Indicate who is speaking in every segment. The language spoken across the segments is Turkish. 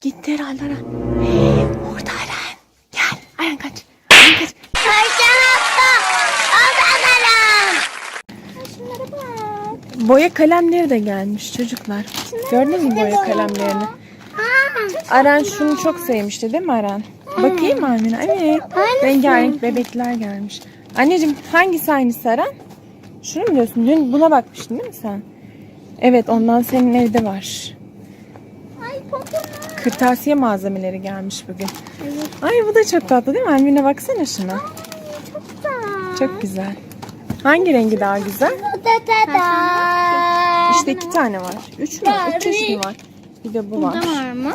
Speaker 1: Gitti herhalde Aren. Hey, Orada Aren. Gel. Aren kaç. Aren kaç.
Speaker 2: Şunlara bak.
Speaker 1: Boya kalemleri de gelmiş çocuklar. Gördün mü boya kalemlerini? Aren şunu çok sevmişti değil mi Aren? Bakayım Amine? Evet. Rengarenk bebekler gelmiş. Anneciğim hangisi aynısı Aren? Şunu mu diyorsun? Dün buna bakmıştın değil mi sen? Evet ondan senin evde var.
Speaker 2: Ay.
Speaker 1: Kırtasiye malzemeleri gelmiş bugün. Ay bu da çok tatlı değil mi? Amine baksana şuna.
Speaker 2: Çok güzel.
Speaker 1: Çok güzel. Hangi rengi daha güzel? İşte iki tane var. Üç mü? Üç çeşidi var. Bir de bu var.
Speaker 2: Burada var mı?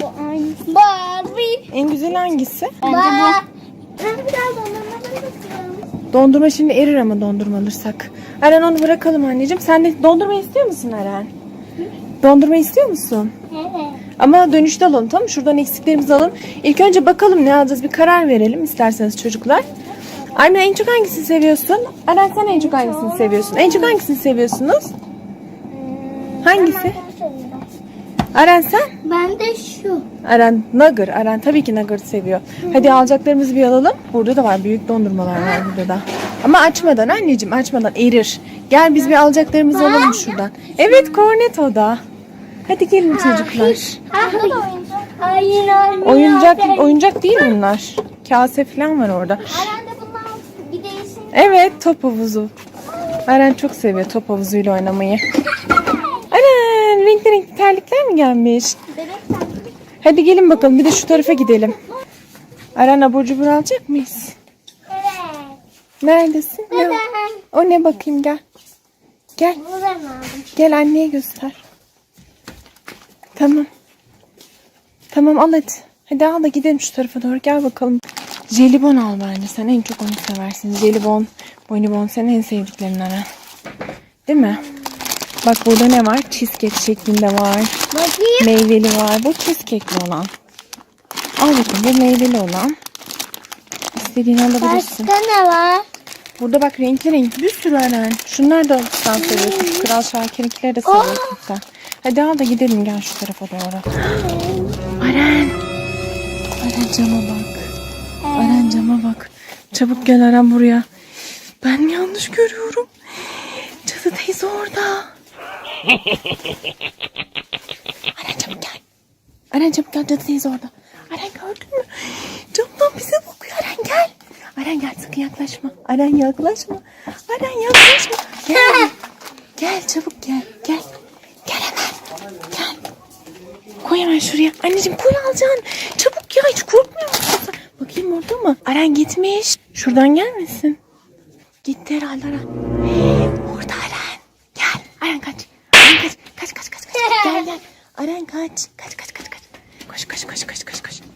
Speaker 2: Bu aynısı. Barbie.
Speaker 1: En güzel hangisi?
Speaker 2: Bence bu. Ben biraz dondurmaları bakıyorum.
Speaker 1: Dondurma şimdi erir ama dondurma alırsak. Eren onu bırakalım anneciğim. Sen de dondurma istiyor musun Eren? Dondurma istiyor musun?
Speaker 2: Evet.
Speaker 1: Ama dönüşte alalım tamam mı? Şuradan eksiklerimizi alalım. İlk önce bakalım ne alacağız bir karar verelim isterseniz çocuklar. Anne en çok hangisini seviyorsun? Eren sen en çok hangisini seviyorsun? En çok hangisini seviyorsunuz? Hangisi? Eren sen?
Speaker 2: Ben de şu.
Speaker 1: Eren Nugger. Eren tabii ki Nugger seviyor. Hadi alacaklarımızı bir alalım. Burada da var. Büyük dondurmalar var burada da. Ama açmadan anneciğim açmadan erir. Gel biz bir alacaklarımızı alalım şuradan. Evet Cornetto da. Hadi gelin çocuklar.
Speaker 2: Oyuncak.
Speaker 1: Oyuncak oyuncak değil bunlar. Kase falan var orada. Evet top havuzu. Eren çok seviyor top havuzuyla oynamayı. Eren renkli renkli terlikler mi gelmiş? Hadi gelin bakalım bir de şu tarafa gidelim. Eren abur cubur alacak mıyız?
Speaker 2: Evet.
Speaker 1: Neredesin? Ne? O ne bakayım gel. Gel. Gel anneye göster. Tamam. Tamam al hadi. Hadi al da gidelim şu tarafa doğru. Gel bakalım. Jelibon al bence. Sen en çok onu seversin. Jelibon, bonibon senin en sevdiklerin Eren. Değil mi? Bak burada ne var? Cheesecake şeklinde var.
Speaker 2: Bakayım.
Speaker 1: Meyveli var. Bu cheesecake'li olan. Al bakayım bu meyveli olan. İstediğini alabilirsin.
Speaker 2: Başka ne var?
Speaker 1: Burada bak renkli renkli bir sürü Eren. Şunlar da sen seviyorsun. Şu Kral Şakir'inkileri de seviyorsun sen. Hadi al da gidelim gel şu tarafa doğru. Aren. Aren cama bak. Aren cama bak. Çabuk gel Aren buraya. Ben mi yanlış görüyorum? Cadı teyze orada. Aren çabuk gel. Aren çabuk gel cadı teyze orada. Aren gördün mü? Camdan bize bakıyor Aren gel. Aren gel sakın yaklaşma. Aren yaklaşma. Aren yaklaşma. Gel. gel çabuk gel. Gel. Gel. Koy hemen şuraya. Anneciğim koy alacaksın. Çabuk ya hiç korkmuyor? Bakayım orada mı? Aren gitmiş. Şuradan gelmesin. Gitti herhalde Aren. Hey, orada Aren. Gel. Aren kaç. Aren kaç. Kaç kaç kaç kaç. Gel gel. Aren kaç. Kaç kaç kaç kaç. Koş koş koş koş koş koş.